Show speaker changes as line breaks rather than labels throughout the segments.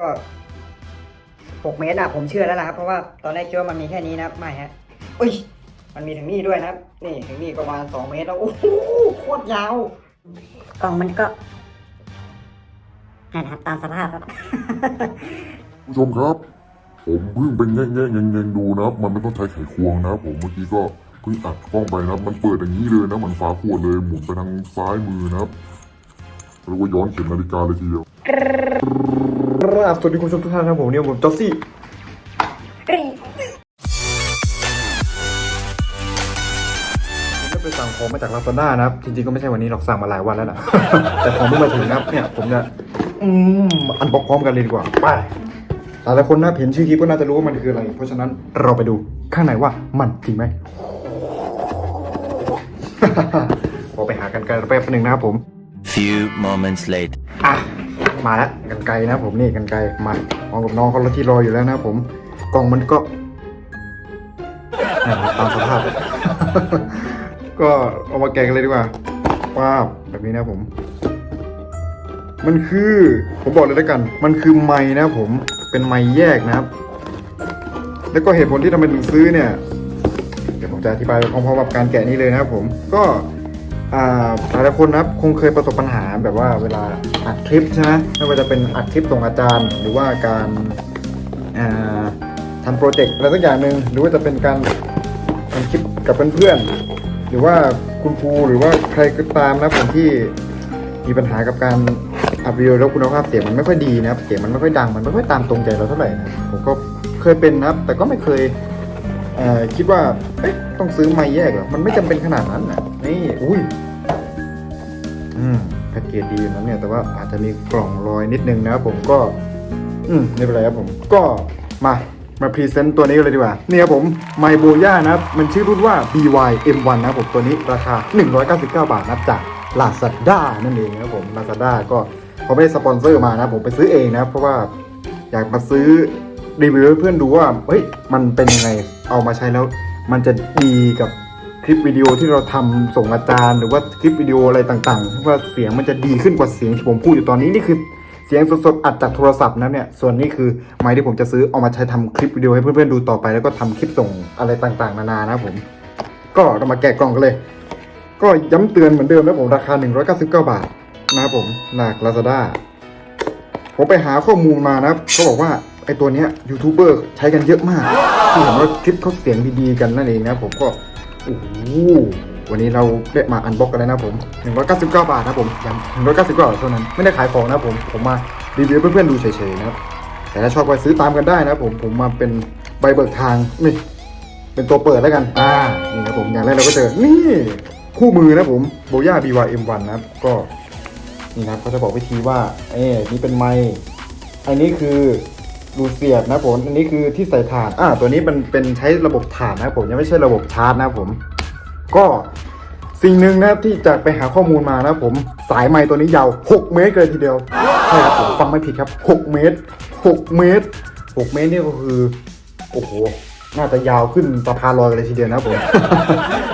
ก็หกเมตรอะผมเชื่อแล้วล่ะครับ เพราะว่าตอนแรกคิดว่ามันมีแค่นี้นะครับไม่ฮะอุ้ย มันมีถึงนี่ด้วยนะครับ นี่ถึงนี่ก็ประมาณสองเมตรแล้วโอ้โหโคตรยาว
กล่องมันก็นั่นนะครับตามสภาพครับ
ผู้ชมครับ ผมเพิ่งไปแง่แง่แงงๆดูนะครับ มันไม่ต้องใช้ไขควงนะครับผมเมื่อกี้ก็เพิ่งอัดกล้องไปนะครับ มันเปิดอย่างนี้เลยนะมันฟ้าขวดเลยหมุนไปทางซ้ายมือนะครับเรียกว่าย้อนเข็มนาฬิกาเลยทีเดียว
ครับสวัสดีคุณผู้ชมทุกท่านนะครับผมเนี่ยผมจอสซี่ผมได้ไปสั่งของมาจากลาซาด้านะครับ จริงๆก็ไม่ใช่วันนี้หรอกสั่งมาหลายวันแล้วล่ะแต่ของเพิ่งมาถึงนะครับ เนี่ยผมจะอืมอันบอกพร้อมกันเลยดีกว่าไปหลายๆคนนะเห็นชื่อคลิปก็น่าจะรู้ว่ามันคืออะไร เพราะฉะนั้นเราไปดูข้างในว่ามันจริงไหมขอไปหากันไกลแป๊บนึงนะครับผม
Few moments later.
อะ มาแล้วกันไกลนะผมนี่กันไกลมาพร้อมกับน้องเขาที่รออยู่แล้วนะผมกล่องมันก็ตามสภาพ ก็เอามาแกะกันเลยดีกว่าว้าวแบบนี้นะผม มันคือผมบอกเลยแล้วกัน มันคือไม้นะผมเป็นไม้แยกนะครับ แล้วก็เหตุผลที่ทำไมถึงซื้อเนี่ย เดี๋ยวผมจะอธิบายไปพร้อมๆกับการแกะนี้เลยนะครับผมก็ หลายคนนะครับคงเคยประสบปัญหาแบบว่าเวลาอัดคลิปใช่ไหมไม่ว่าจะเป็นอัดคลิปส่งอาจารย์ หรือว่าการทำโปรเจกต์อะไรสักอย่างหนึ่งหรือว่าจะเป็นการทำคลิปกับเพื่อนๆหรือว่าคุณครูหรือว่าใครก็ตามนะผมที่มีปัญหากับการอัดวิดีโอแล้วคุณภาพเสียงมันไม่ค่อยดีนะครับเสียงมันไม่ค่อยดังมันไม่ค่อยตามตรงใจเราเท่าไหร่นะผมก็เคยเป็นนะครับ แต่ก็ไม่เคยเคิดว่าเอ๊ะต้องซื้อไม้แยกหรอมันไม่จำเป็นขนาดนั้นนะ นี่อุ้ยอืมแพ็กเกจดีอยู่นะเนี่ยแต่ว่าอาจจะมีกล่องรอยนิดนึงนะครับผมก็ อืมไม่เป็นไรครับผมก็มามาพรีเซนต์ตัวนี้เลยดีกว่าเนี่ยครับผมไมโบย่านะครับ มันชื่อรุ่นว่า BY M1 นะครับผมตัวนี้ราคา 199 บาทนะครับจาก Lazada นั่นเองนะครับผม Lazada ก็เขาไม่ได้สปอนเซอร์มานะผมไปซื้อเองนะเพราะว่าอยากมาซื้อรีวิวให้เพื่อนดูว่าเฮ้ยมันเป็นยังไงเอามาใช้แล้ว มันจะดีกับ ลิปวิดีโอที่เราทำส่งอาจารย์ หรือว่าคลิปวิดีโออะไรต่างๆ ว่าเสียงมันจะดีขึ้นกว่าเสียงที่ผมพูดอยู่ตอนนี้นี่คือเสียงสดๆอัดจากโทรศัพท์นะเนี่ยส่วนนี้คือไมค์ที่ผมจะซื้อเอามาใช้ทำคลิปวิดีโอให้เพื่อนๆดูต่อไป แล้วก็ทำคลิปส่งอะไรต่างๆ นานานะผม ก็เรามาแกะกล่องกันเลย ก็ย้ำเตือนเหมือนเดิมนะผมราคา 199 บาทนะครับผมจาก Lazada ผมไปหาข้อมูลมานะเขาบอกว่าไอ้ตัวเนี้ยยูทูบเบอร์ใช้กันเยอะมากที่เห็นว่าคลิปเขาเสียงดีๆกันนั่นเองนะผมก็ โอ้โหวันนี้เราได้มาอันบ็อกกันแล้วนะผม199 บาทนะผมย้ำ199บาทเท่านั้น ไม่ได้ขายของนะผม ผมมารีวิวเพื่อนๆดูเฉยๆนะครับ แต่ถ้าชอบก็ซื้อตามกันได้นะผม ผมมาเป็นใบเบิกทาง นี่ เป็นตัวเปิดแล้วกัน อ่า นี่นะผม อย่างแรกเราก็เจอ นี่ คู่มือนะผมโบย่า BYM1 นะครับ ก็ นี่นะเขาจะบอกวิธีว่า เอ้นี่เป็นไม้อันนี้คือ รูเสียบนะผมอันนี้คือที่ใส่ถ่านอ่าตัวนี้มันเป็นใช้ระบบถ่านนะผมยังไม่ใช่ระบบชาร์จนะผม ก็สิ่งหนึ่งนะที่จะไปหาข้อมูลมานะผมสายไม้ตัวนี้ยาว 6 เมตรเลยทีเดียวใช่ครับผมฟังไม่ผิดครับ 6 เมตร 6 เมตร 6 เมตรนี่ก็คือโอ้โหน่าจะยาวขึ้นสะพานลอยกันเลยทีเดียวนะผม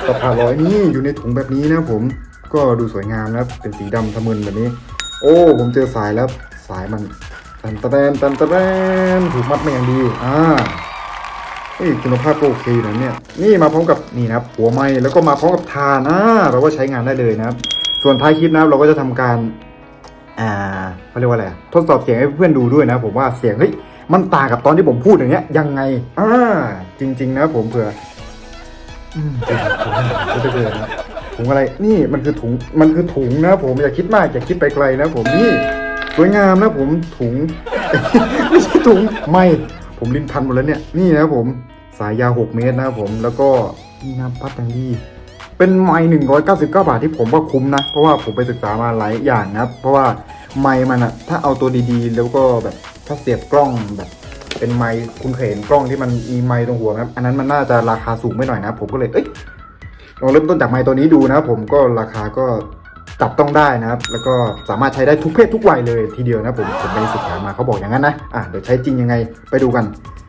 สะพานลอยนี่อยู่ในถุงแบบนี้นะผมก็ดูสวยงามนะเป็นสีดำทะมึนแบบนี้ โอ้ ผมเจอสายแล้วสายมัน ตันตะแตนตันตะแตนถูกมัดมาอย่างดี อ่าเฮ้ยคุณภาพก็โอเคนะเนี่ย นี่มาพร้อมกับนี่นะครับ หัวไม้แล้วก็มาพร้อมกับทานอ่าเราก็ใช้งานได้เลยนะครับ ส่วนท้ายคลิปนะครับเราก็จะทำการ อ่าเขาเรียกว่าอะไรทดสอบเสียงให้เพื่อนดูด้วยนะ ผมว่าเสียงเฮ้ยมันต่างกับตอนที่ผมพูดอย่างเงี้ยยังไง อ่า จริง ๆ นะผมเผื่ออืมจอถุงไม่ได้เจอนะถุงอะไร นี่มันคือถุง มันคือถุงนะผมอย่าคิดมากอย่าคิดไปไกลนะผมนี่ สวยงามนะผมถุง ไม่ใช่ถุงไม่ผมลิ้นพันหมดแล้วเนี่ย นี่นะผมสายยาว 6 เมตรนะผมแล้วก็นี่นะพัดอย่งดีเป็นไม้199บาทที่ผมว่าคุ้มนะ เพราะว่าผมไปศึกษามาหลายอย่างนะครับ เพราะว่าไม้มันอะถ้าเอาตัวดีๆ แล้วก็แบบถ้าเสียบกล้องแบบ เป็นไม้คุณเคยเห็นกล้องที่มันมีไม้ตรงหัวนะครับ อันนั้นมันน่าจะราคาสูงไม่หน่อยนะ ผมก็เลยเอ้ยลองเริ่มต้นจากไม้ตัวนี้ดูนะผมก็ราคาก็ จับต้องได้นะครับ แล้วก็สามารถใช้ได้ทุกเพศทุกวัยเลยทีเดียวนะผมผมไปศึกษามาเขาบอกอย่างนั้นนะอะเดี๋ยวใช้จริงยังไงไปดูกัน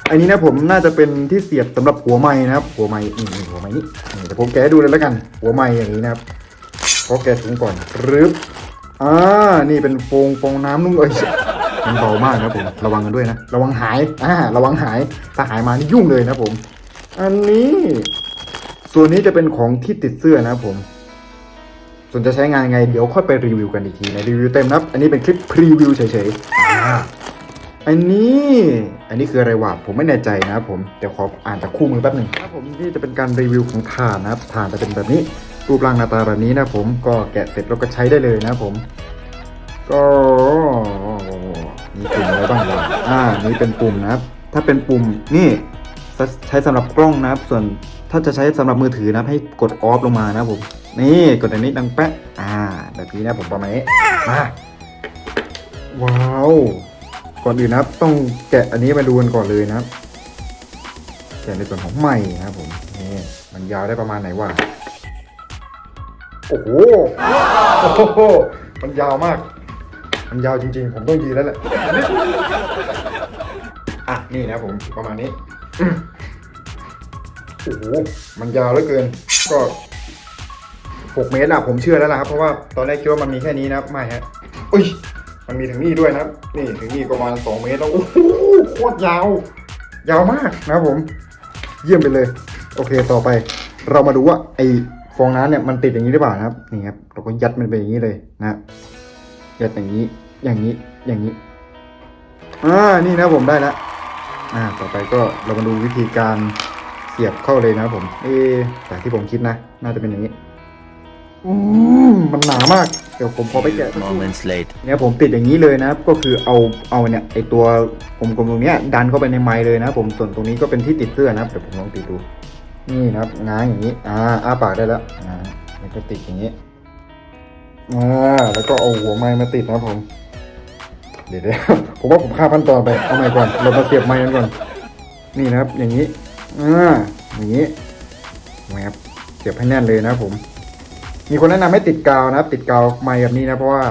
อันนี้นะผมน่าจะเป็นที่เสียบสำหรับหัวไม้นะครับ หัวไม้นี่นี่หัวไม้นี่นี่เดี๋ยวผมแกะดูเลยแล้วกัน หัวไม้อย่างนี้นะครับขอแกะถุงก่อนรึบอ่านี่เป็นโฟองฟองน้ำนุ่มเอ้ยมันเบามากนะผมระวังกันด้วยนะ ระวังหายอ่าระวังหายถ้าหายมานี่ยุ่งเลยนะผม อันนี้ ส่วนนี้จะเป็นของที่ติดเสื้อนะครับผม ส่วนจะใช้งานยังไงเดี๋ยวค่อยไปรีวิวกันอีกทีในรีวิวเต็มนะครับอันนี้เป็นคลิปพรีวิวเฉยๆอ่าอันนี้อันนี้คืออะไรวะผมไม่แน่ใจนะครับผมเดี๋ยวขออ่านจากคู่มือแป๊บหนึ่งครับผมนี่จะเป็นการรีวิวของถ่านนะครับถ่านจะเป็นแบบนี้ รูปร่างหน้าตาแบบนี้นะครับผมก็แกะเสร็จแล้วก็ใช้ได้เลยนะครับผม ก็มีปุ่มอะไรบ้างวะอ่านี่เป็นปุ่มนะครับ ถ้าเป็นปุ่มนี่ใช้สำหรับกล้องนะครับส่วน ถ้าจะใช้สำหรับมือถือนะให้กดออฟลงมานะผมนี่กดอันนี้ดังแป๊ะอ่าแบบนี้นะผมประมาณนี้มาว้าวก่อนอื่นนะครับ ต้องแกะอันนี้มาดูกันก่อนเลยนะครับแกะในส่วนของใหม่นะครับผมนี่มันยาวได้ประมาณไหนวะโอ้โหโอ้โหมันยาวมาก มันยาวจริงๆ ผมต้องยืนแล้วแหละอะนี่นะผมประมาณนี้ โอ้โหมันยาวเหลือเกิน ก็หกเมตรอะผมเชื่อแล้วล่ะครับ เพราะว่าตอนแรกคิดว่ามันมีแค่นี้นะครับไม่ฮะอุ้ย มันมีถึงนี่ด้วยนะครับ นี่ถึงนี่ประมาณสองเมตรแล้วโอ้โหโคตรยาว ยาวมากนะครับผม เยี่ยมไปเลย โอเคต่อไป เรามาดูว่าไอฟองน้ำเนี่ยมันติดอย่างนี้หรือเปล่านะครับนี่ครับเราก็ยัดมันไปอย่างนี้เลยนะยัดอย่างนี้อย่างนี้อย่างนี้อ่านี่นะผมได้แล้วอ่าต่อไปก็เรามาดูวิธีการ สียบเข้าเลยนะครับผม เอะจากที่ผมคิดนะ น่าจะเป็นอย่างนี้ อืมมันหนามาก เดี๋ยวผมขอไปแกะสักครู่
Moments later.
เนี่ยผมติดอย่างนี้เลยนะครับ ก็คือเอา เอาเนี่ยไอตัวกลมๆตรงเนี้ยดันเข้าไปในไม้เลยนะครับผม ส่วนตรงนี้ก็เป็นที่ติดเสื้อนะครับ เดี๋ยวผมลองติดดู นี่นะครับง้างอย่างนี้ อ่า อ้าปากได้แล้ว อ่าแล้วก็ติดอย่างนี้ อ่า แล้วก็เอาหัวไม้มาติดนะครับผม เดี๋ยวเดี๋ยวผมว่าผมข้ามขั้นตอนไป เอาใหม่ก่อน เรามาเสียบไม้กันก่อน นี่นะครับ อย่างนี้ อ่าอย่างนี้แหวบเสียบให้แน่นเลยนะผม มีคนแนะนำให้ติดกาวนะครับ ติดกาวไม้แบบนี้นะเพราะว่า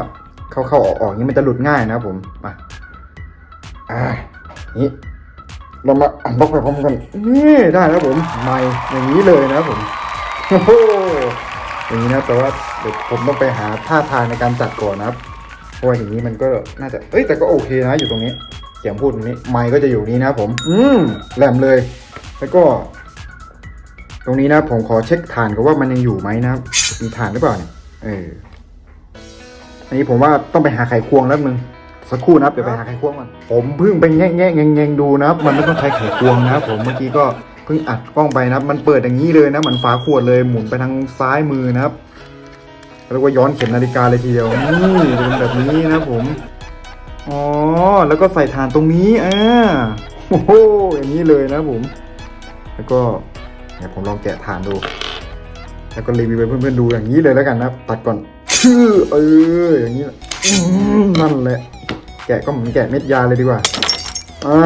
เข้าเข้าออกออกนี้มันจะหลุดง่ายนะผมมาอ่านี่เรามาอันบล็อกไปพร้อมกันนี่ได้แล้วผมไม้อย่างนี้เลยนะผมโอ้โหอย่างนี้นะแต่ว่าเดี๋ยวผมต้องไปหาท่าทางในการจัดก่อนนะครับเพราะว่าอย่างนี้มันก็น่าจะเอ้ยแต่ก็โอเคนะอยู่ตรงนี้ เสียงพูดตรงนี้ไม้ก็จะอยู่นี้นะผม อืมแหลมเลย แล้วก็ ตรงนี้นะผมขอเช็คฐานก่อนว่ามันยังอยู่ไหมนะครับมีฐานหรือเปล่าเนี่ยเอออันนี้ผมว่าต้องไปหาไขควงแล้วมึงสักครู่นะครับเดี๋ยวไปหาไขควงก่อนผมเพิ่งไปแง่แง่แงงแงงดูนะครับ มันไม่ต้องใช้ไขควงนะครับ ผมเมื่อกี้ก็เพิ่งอัดกล้องไปนะครับ มันเปิดอย่างนี้เลยนะเหมือนฝาขวดเลยหมุนไปทางซ้ายมือนะครับเรียกว่าย้อนเข็มนาฬิกาเลยทีเดียวนี่เป็นแบบนี้นะผมอ๋อแล้วก็ใส่ฐานตรงนี้อ่าโอ้โหอย่างนี้เลยนะผม แล้วก็เดี๋ยวผมลองแกะฐานดู แล้วก็รีวิวให้เพื่อนๆดูอย่างนี้เลยแล้วกันนะตัดก่อนชื่อเอออย่างนี้นั่นแหละ แกะก็เหมือนแกะเม็ดยาเลยดีกว่าอ่า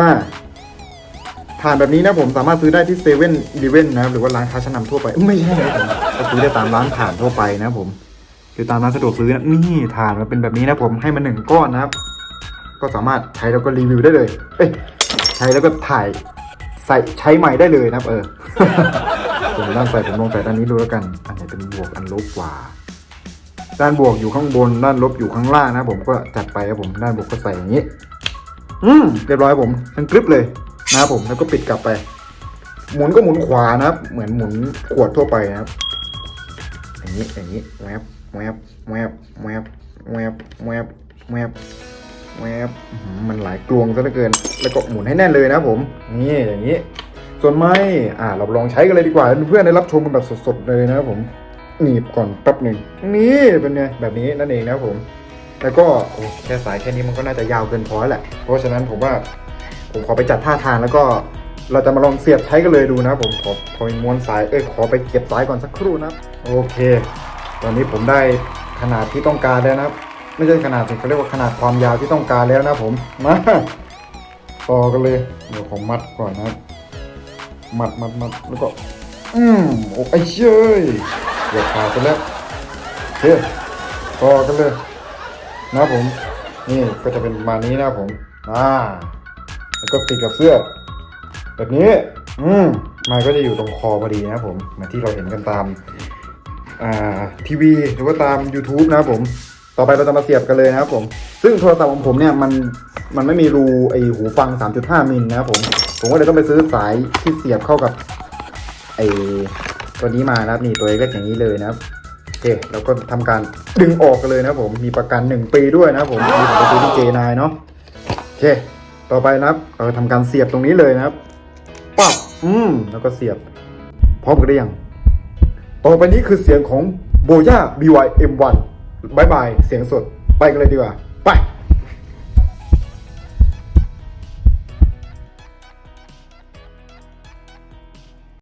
ฐานแบบนี้นะผมสามารถซื้อได้ที่เซเว่นอีเลเว่นนะครับหรือว่าร้านค้าชั้นนำทั่วไปไม่ใช่นะผมก็ซื้อได้ตามร้านฐานทั่วไปนะผมหรือตามร้านสะดวกซื้อนะนี่ฐานมันเป็นแบบนี้นะผมให้มันหนึ่งก้อนนะครับ ก็สามารถใช้แล้วก็รีวิวได้เลย เอ้ยใช้แล้วก็ถ่าย ใส่ใช้ใหม่ได้เลยนะครับ เออส่วนด้านใส่ผมลองใส่ด้านนี้ดูแล้วกัน อันไหนเป็นบวกอันลบกว่า ด้านบวกอยู่ข้างบน ด้านลบอยู่ข้างล่างนะผมก็จัดไปครับผม ด้านบวกก็ใส่อย่างนี้ อืมเรียบร้อยผมทั้งกริปเลยนะครับผมแล้วก็ปิดกลับไป หมุนก็หมุนขวานะครับ เหมือนหมุนขวดทั่วไปนะครับอย่างนี้อย่างนี้แวบแวบแวบแวบแวบแวบแวบ แวบมันหลายกลวงซะเหลือเกิน แล้วก็หมุนให้แน่นเลยนะผม นี่อย่างนี้ ส่วนไม้อ่าเราลองใช้กันเลยดีกว่าเพื่อนๆได้รับชมกันแบบสดๆเลยนะครับผมหนีบก่อนแป๊บหนึ่งนี่เป็นไงแบบนี้นั่นเองนะครับผม แล้วก็แค่สายแค่นี้มันก็น่าจะยาวเกินพอแหละ เพราะฉะนั้นผมว่าผมขอไปจัดท่าทางแล้วก็เราจะมาลองเสียบใช้กันเลยดูนะผมขอขอไปม้วนสายเอ้ยขอไปเก็บสายก่อนสักครู่นะครับโอเค ตอนนี้ผมได้ขนาดที่ต้องการแล้วนะครับ ไม่ใช่ขนาดสิเขาเรียกว่าขนาดความยาวที่ต้องการแล้วนะผมมาต่อกันเลย เดี๋ยวผมมัดก่อนนะ มัดมัดมัดแล้วก็ อืมโอ้ไอ้เชยเดี๋ยวขาดไปแล้วโอเคต่อกันเลย นะผม นี่ก็จะเป็นประมาณนี้นะผม อ่า แล้วก็ติดกับเสื้อ แบบนี้ อืมมันก็จะอยู่ตรงคอพอดีนะผมเหมือนที่เราเห็นกันตาม อ่า ทีวีหรือว่าตาม YouTube นะผม ต่อไปเราจะมาเสียบกันเลยนะครับผม ซึ่งโทรศัพท์ของผมเนี่ยมันมันไม่มีรูไอหูฟัง 3.5 มิลนะครับผม ผมก็เลยต้องไปซื้อสายที่เสียบเข้ากับไอตัวนี้มานะครับนี่ตัวเล็กๆอย่างนี้เลยนะครับโอเคเราก็ทำการดึงออกกันเลยนะครับผมมีประกัน 1 ปีด้วยนะครับผมมีผมไปซื้อที่เจนายเนาะโอเค ต่อไปนะครับเราทำการเสียบตรงนี้เลยนะครับปั๊บอืมแล้วก็เสียบพร้อมกันได้ยังต่อไปนี้คือเสียงของโบย่า BY M1 บายบาย เสียงสด ไปกันเลยดีกว่า ไป